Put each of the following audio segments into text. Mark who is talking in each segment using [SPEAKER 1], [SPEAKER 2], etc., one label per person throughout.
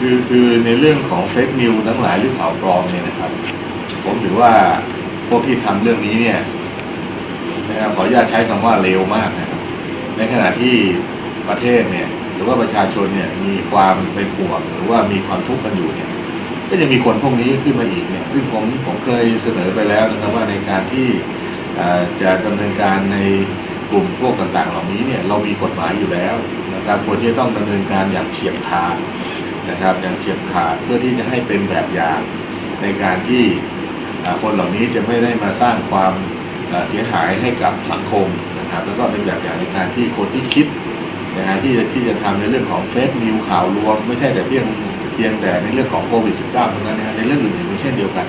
[SPEAKER 1] คือคือในเรื่องของเฟกนิวทั้งหลายหรือข่าวปลอมเนี่ยนะครับ ผมถือว่าพวกที่ทำเรื่องนี้เนี่ยนะครับขออนุญาตใช้คำว่าเลวมากนะครับในขณะที่ประเทศเนี่ย หรือว่าประชาชนเนี่ยมีความเป็นห่วงหรือว่ามีความทุกข์กันอยู่เนี่ย ก็ยังมีคนพวกนี้ขึ้นมาอีกเนี่ยซึ่งผมผมเคยเสนอไปแล้วนะครับว่าในการที่จะดำเนินการในกลุ่มพวกต่างๆ เหล่านี้เนี่ยเรามีกฎหมายอยู่แล้วนะครับควรที่จะต้องดำเนินการอย่างเฉียบขาด นะครับอย่างเฉียบขาดเพื่อที่จะให้เป็นแบบอย่างในการที่คนเหล่านี้จะไม่ได้มาสร้างความเสียหายให้กับสังคมนะครับ แล้วก็เป็นแบบอย่างในการที่คนที่คิดนะฮะที่จะที่จะทำในเรื่องของเฟซนิวข่าวลวงไม่ใช่แต่เพียงเพียงแต่ในเรื่องของโควิด -19 เท่านั้นนะฮะในเรื่องอื่นๆก็เช่นเดียวกัน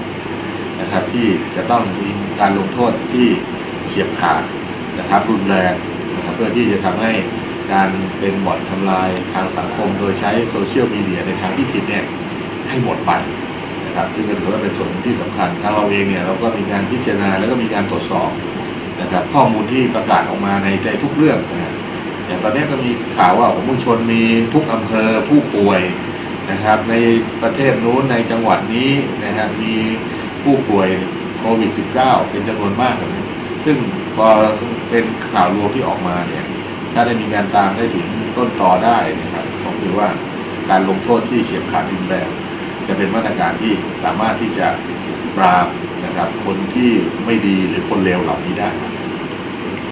[SPEAKER 1] นะครับที่จะต้องมีการลงโทษที่เฉียบขาดนะครับรุนแรงนะครับเพื่อที่จะทำให้ การเป็นบ่อนทำลายทางสังคม โดยใช้โซเชียลมีเดียในทางที่ผิดเนี่ยให้หมดไปนะครับซึ่งก็ถือว่าเป็นส่วนที่สำคัญทางเราเองเนี่ยเราก็มีการพิจารณาแล้วก็มีการตรวจสอบนะครับข้อมูลที่ประกาศออกมาในใจทุกเรื่องนะอย่างตอนนี้ก็มีข่าวว่าผมมุ่งชนมีทุกอำเภอผู้ป่วยนะครับ ในประเทศนู้นในจังหวัดนี้นะฮะมีผู้ป่วยโควิด -19 เป็นจำนวนมากเลยซึ่งพอเป็นข่าวรวมที่ออกมาเนี่ย ถ้าได้มีการตามได้ถึงต้นต่อได้นะครับผมถือว่าการลงโทษที่เฉียบขาดรุนแรงจะเป็นมาตรการที่สามารถที่จะปราบนะครับคนที่ไม่ดีหรือคนเลวเหล่านี้ได้